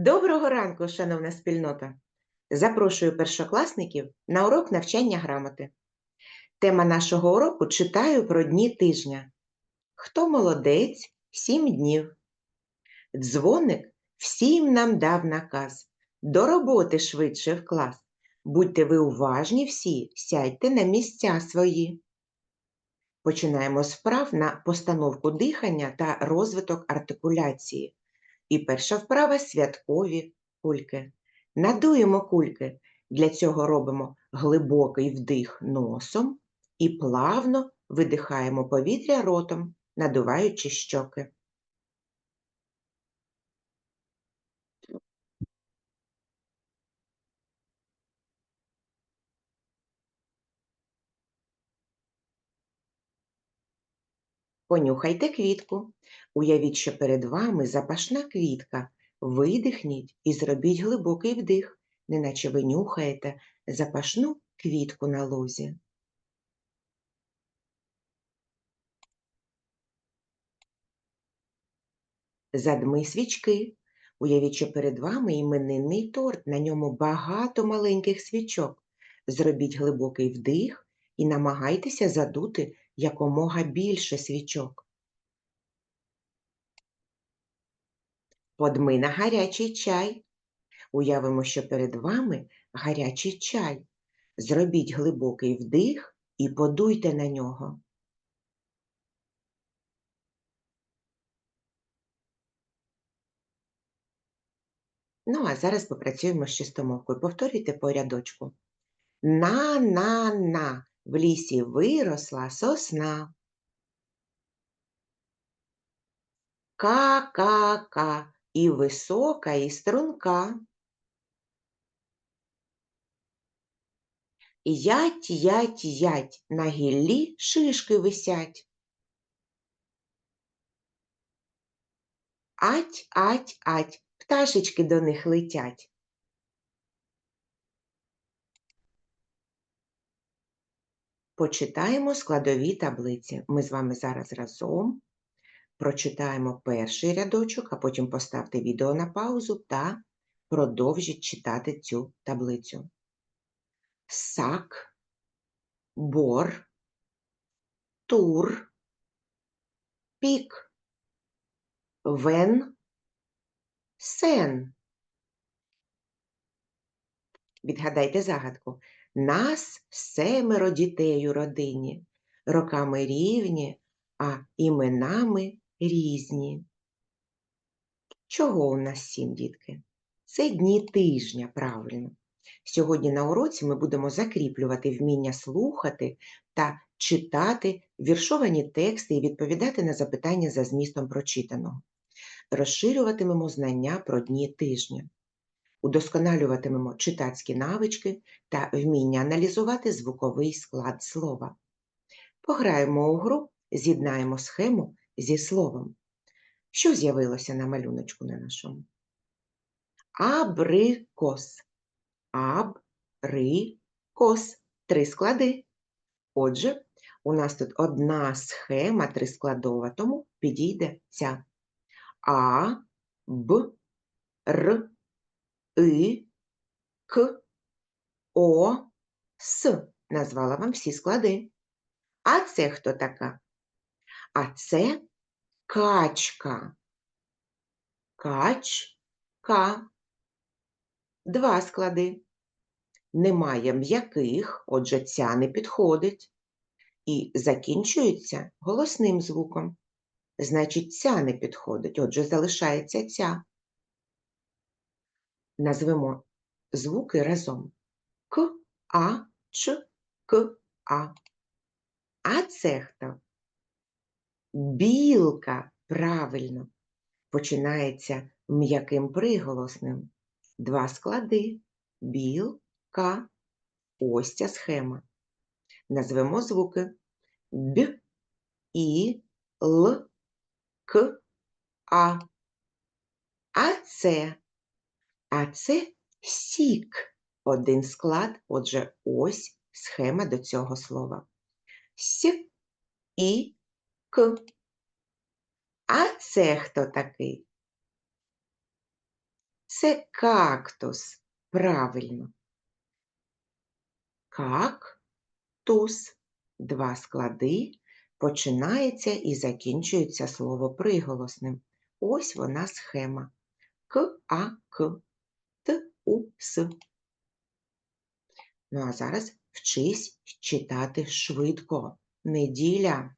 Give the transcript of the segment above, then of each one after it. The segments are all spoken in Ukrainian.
Доброго ранку, шановна спільнота! Запрошую першокласників на урок навчання грамоти. Тема нашого уроку читаю про дні тижня. Хто молодець сім днів. Дзвоник всім нам дав наказ. До роботи швидше в клас. Будьте ви уважні всі, сядьте на місця свої. Починаємо з вправ на постановку дихання та розвиток артикуляції. І перша вправа святкові кульки. Надуємо кульки. Для цього робимо глибокий вдих носом і плавно видихаємо повітря ротом, надуваючи щоки. Понюхайте квітку. Уявіть, що перед вами запашна квітка. Видихніть і зробіть глибокий вдих, неначе ви нюхаєте запашну квітку на лозі. Задми свічки. Уявіть, що перед вами іменинний торт, на ньому багато маленьких свічок. Зробіть глибокий вдих і намагайтеся задути якомога більше свічок. Подми на гарячий чай. Уявимо, що перед вами гарячий чай. Зробіть глибокий вдих і подуйте на нього. Ну, а зараз попрацюємо з чистомовкою. Повторюйте по рядочку. На-на-на, в лісі виросла сосна. Ка-ка-ка, і висока, і струнка. Ять, ять, ять, на гіллі шишки висять. Ать, ать, ать, пташечки до них летять. Почитаємо складові таблиці. Ми з вами зараз разом прочитаємо перший рядочок, а потім поставте відео на паузу та продовжіть читати цю таблицю. Сак, бор, тур, пік, вен, сен. Відгадайте загадку. Нас семеро дітей у родині, роками рівні, а іменами різні. Чого у нас сім, дітки? Це дні тижня, правильно. Сьогодні на уроці ми будемо закріплювати вміння слухати та читати віршовані тексти і відповідати на запитання за змістом прочитаного. Розширюватимемо знання про дні тижня. Удосконалюватимемо читацькі навички та вміння аналізувати звуковий склад слова. Пограємо у гру, з'єднаємо схему зі словом. Що з'явилося на малюночку на нашому? Абрикос. Абрикос. Три склади. Отже, у нас тут одна схема трискладова, тому підійде ця. А, Б, Р, И, К, О, С. Назвала вам всі склади. А це хто така? А це качка. Качка. Два склади. Немає м'яких, отже, ця не підходить. І закінчується голосним звуком. Значить, ця не підходить, отже, залишається ця. Назвемо звуки разом. К, А, Ч, К, А. А це хто? Білка, правильно, починається м'яким приголосним. Два склади. Білка. Ось ця схема. Назвемо звуки Б, І, Л, К, А. А це. А це сік. Один склад, отже, ось схема до цього слова. С, І, К. А це хто такий? Це кактус. Правильно. Как-тус. Два склади. Починається і закінчується слово приголосним. Ось вона схема. К-а-к. Т-у-с. Ну а зараз вчись читати швидко. Неділя.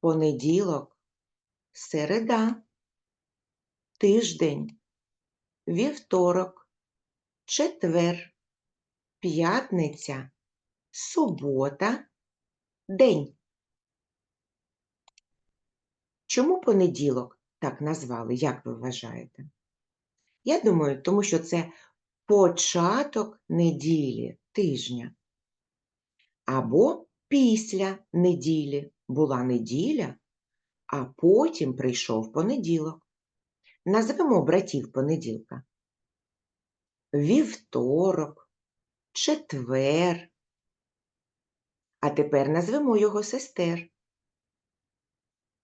Понеділок. Середа. Тиждень. Вівторок. Четвер. П'ятниця. Субота. День. Чому понеділок так назвали, як ви вважаєте? Я думаю, тому що це початок неділі, тижня. Або після неділі була неділя, а потім прийшов понеділок. Назвемо братів понеділка. Вівторок, четвер. А тепер назвемо його сестер.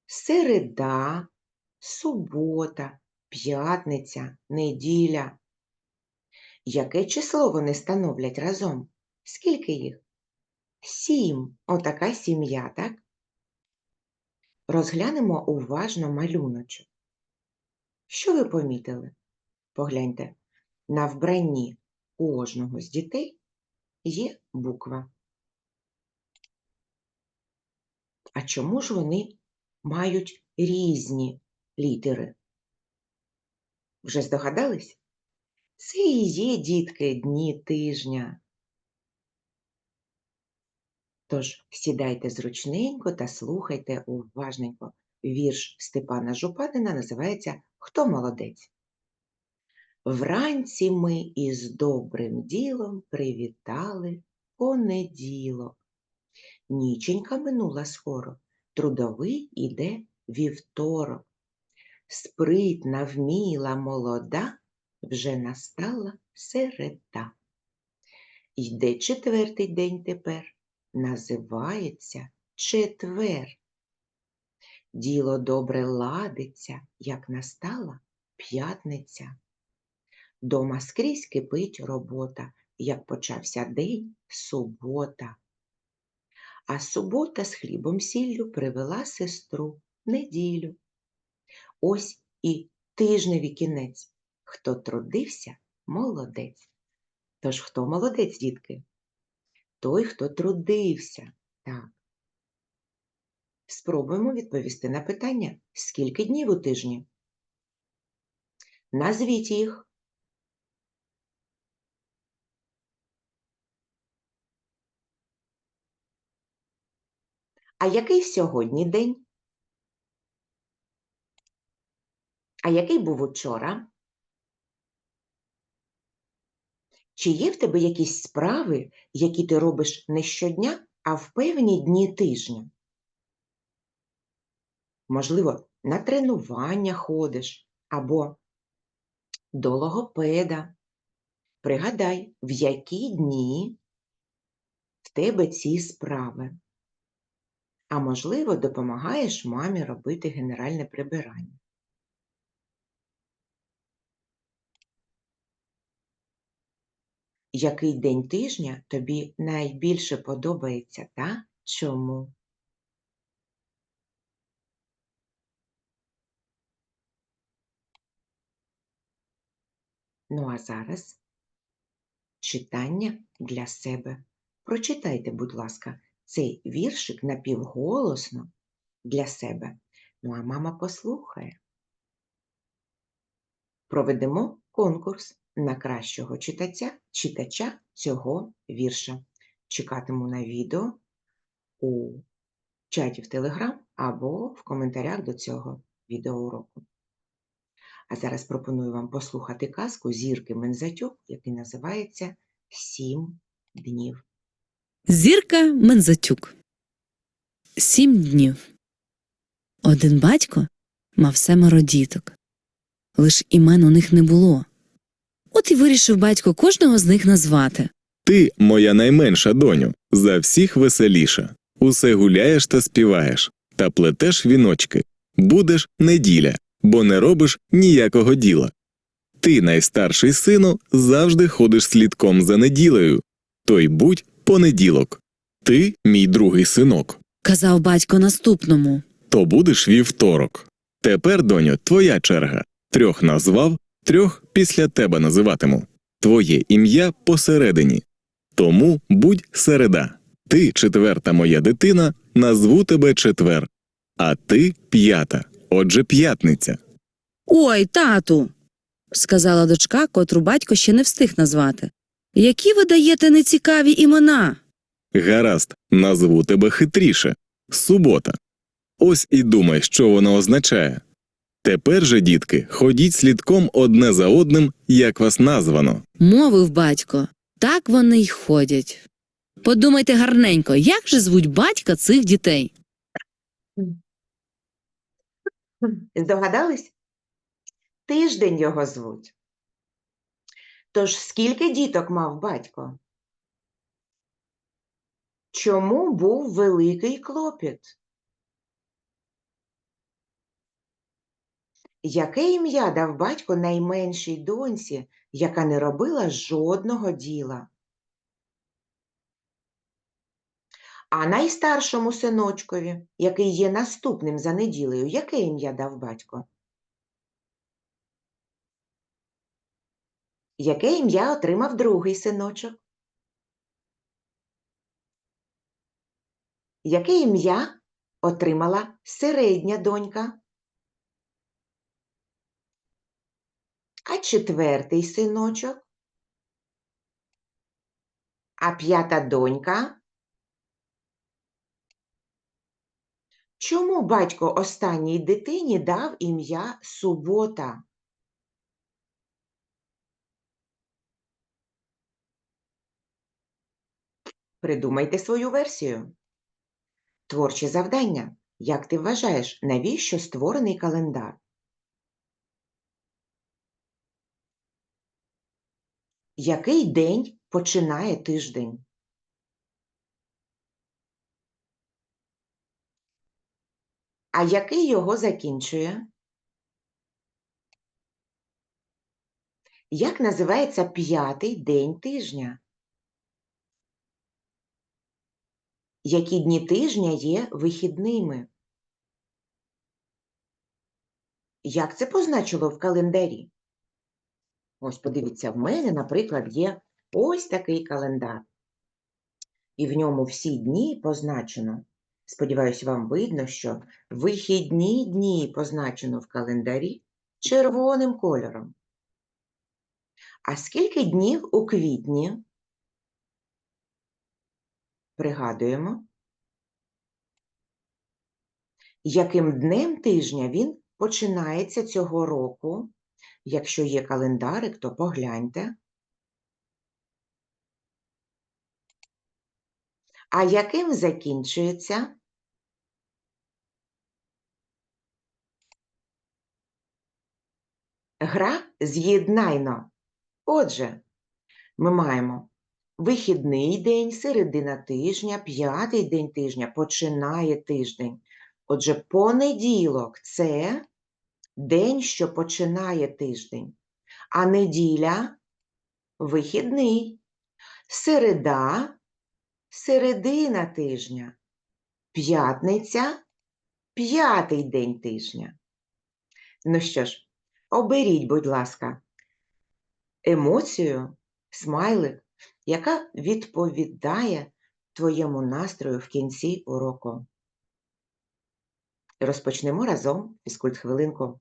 Середа, субота, п'ятниця, неділя. Яке число вони становлять разом? Скільки їх? Сім. Отака сім'я, так? Розглянемо уважно малюночок. Що ви помітили? Погляньте, на вбранні кожного з дітей є буква. А чому ж вони мають різні літери? Вже здогадались? Це і є, дітки, дні тижня. Тож сідайте зручненько та слухайте уважненько. Вірш Степана Жупанина називається Хто молодець? Вранці ми із добрим ділом привітали понеділок. Ніченька минула скоро, трудовий іде вівторок. Спритна, вміла, молода, вже настала середа. Йде четвертий день тепер, називається четвер. Діло добре ладиться, як настала п'ятниця. Дома скрізь кипить робота, як почався день субота. А субота з хлібом сіллю привела сестру неділю. Ось і тижневі кінець. Хто трудився, молодець. Тож хто молодець, дітки? Той, хто трудився. Так. Спробуємо відповісти на питання, скільки днів у тижні? Назвіть їх. А який сьогодні день? А який був учора? Чи є в тебе якісь справи, які ти робиш не щодня, а в певні дні тижня? Можливо, на тренування ходиш або до логопеда. Пригадай, в які дні в тебе ці справи. А можливо, допомагаєш мамі робити генеральне прибирання. Який день тижня тобі найбільше подобається та чому? Ну а зараз читання для себе. Прочитайте, будь ласка, цей віршик напівголосно для себе. Ну а мама послухає. Проведемо конкурс на кращого читача, читача цього вірша. Чекатиму на відео у чаті в Телеграм або в коментарях до цього відеоуроку. А зараз пропоную вам послухати казку Зірки Мензатюк, який називається Сім днів. Зірка Мензатюк. Сім днів. Один батько мав семеро діток. Лиш імен у них не було. От і вирішив батько кожного з них назвати. Ти, моя найменша доню, за всіх веселіша. Усе гуляєш та співаєш, та плетеш віночки. Будеш неділя, бо не робиш ніякого діла. Ти, найстарший сину, завжди ходиш слідком за неділею. Той будь понеділок. Ти, мій другий синок, Казав батько наступному. то будеш вівторок. Тепер, доню, твоя черга. Трьох назвав, трьох після тебе називатиму. Твоє ім'я посередині. Тому будь середа. Ти, четверта моя дитина, назву тебе четвер, а ти п'ята, отже п'ятниця. Ой, тату. сказала дочка, котру батько ще не встиг назвати. Які ви даєте нецікаві імена? Гаразд, назву тебе хитріше субота. Ось і думай, що воно означає. Тепер же, дітки, ходіть слідком одне за одним, як вас названо. мовив батько. Так вони й ходять. Подумайте гарненько, як же звуть батька цих дітей? Здогадались? Тиждень його звуть. Тож скільки діток мав батько? Чому був великий клопіт? Яке ім'я дав батько найменшій доньці, яка не робила жодного діла? А найстаршому синочкові, який є наступним за неділею, яке ім'я дав батько? Яке ім'я отримав другий синочок? Яке ім'я отримала середня донька? А четвертий синочок? А п'ята донька? Чому батько останній дитині дав ім'я Субота? Придумайте свою версію. Творче завдання. Як ти вважаєш, навіщо створений календар? Який день починає тиждень? А який його закінчує? Як називається п'ятий день тижня? Які дні тижня є вихідними? Як це позначило в календарі? Ось подивіться, в мене, наприклад, є ось такий календар. І в ньому всі дні позначено. Сподіваюсь, вам видно, що вихідні дні позначено в календарі червоним кольором. А скільки днів у квітні? Пригадуємо. Яким днем тижня він починається цього року? Якщо є календарик, то погляньте. А яким закінчується? Гра з'єднайно. Отже, ми маємо вихідний день, середина тижня, п'ятий день тижня, починає тиждень. Отже, понеділок це день, що починає тиждень, а неділя вихідний, середа середина тижня, п'ятниця п'ятий день тижня. Ну що ж, оберіть, будь ласка, емоцію, смайлик, яка відповідає твоєму настрою в кінці уроку. Розпочнемо разом фізкульт хвилинку.